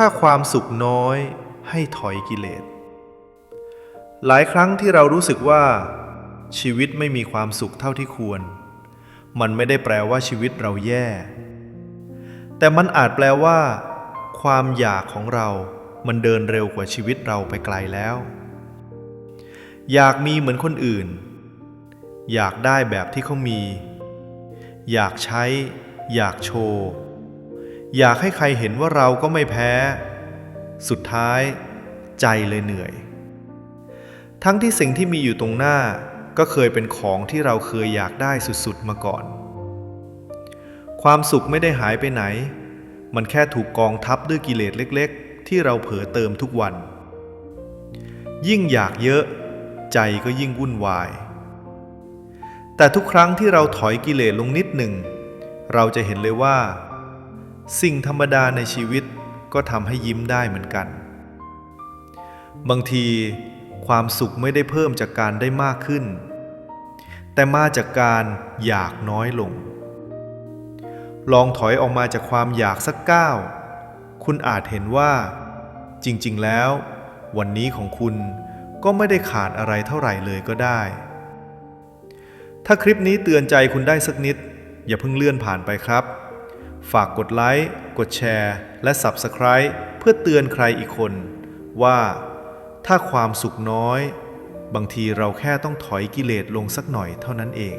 ถ้าความสุขน้อยให้ถอยกิเลส หลายครั้งที่เรารู้สึกว่า ชีวิตไม่มีความสุขเท่าที่ควร มันไม่ได้แปลว่าชีวิตเราแย่ แต่มันอาจแปลว่า ความอยากของเรา มันเดินเร็วกว่าชีวิตเราไปไกลแล้ว อยากมีเหมือนคนอื่น อยากได้แบบที่เขามี อยากใช้ อยากโชว์ อยากให้ใครเห็นว่าเราก็ไม่แพ้ สุดท้ายใจเลยเหนื่อย ทั้งที่สิ่งที่มีอยู่ตรงหน้าก็เคยเป็นของที่เราเคยอยากได้สุดๆมาก่อน ความสุขไม่ได้หายไปไหน มันแค่ถูกกองทับด้วยกิเลสเล็ก ๆ ที่เราเผลอเติมทุกวัน ยิ่งอยากเยอะ ใจก็ยิ่งวุ่นวาย แต่ทุกครั้งที่เราถอยกิเลสลงนิดหนึ่ง เราจะเห็นเลยว่า สิ่งธรรมดาในชีวิตก็ทำให้ยิ้มได้เหมือนกัน บางทีความสุขไม่ได้เพิ่มจากการได้มากขึ้น แต่มาจากการอยากน้อยลง ลองถอยออกมาจากความอยากสักก้าวคุณอาจเห็นว่า จริงๆแล้ว วันนี้ของคุณก็ไม่ได้ขาดอะไรเท่าไหร่เลยก็ได้ ถ้าคลิปนี้เตือนใจคุณได้สักนิด อย่าเพิ่งเลื่อนผ่านไปครับ ฝากกดไลค์ กดแชร์ และ Subscribe เพื่อเตือนใครอีกคน ว่าถ้าความสุขน้อย บางทีเราแค่ต้องถอยกิเลสลงสักหน่อยเท่านั้นเอง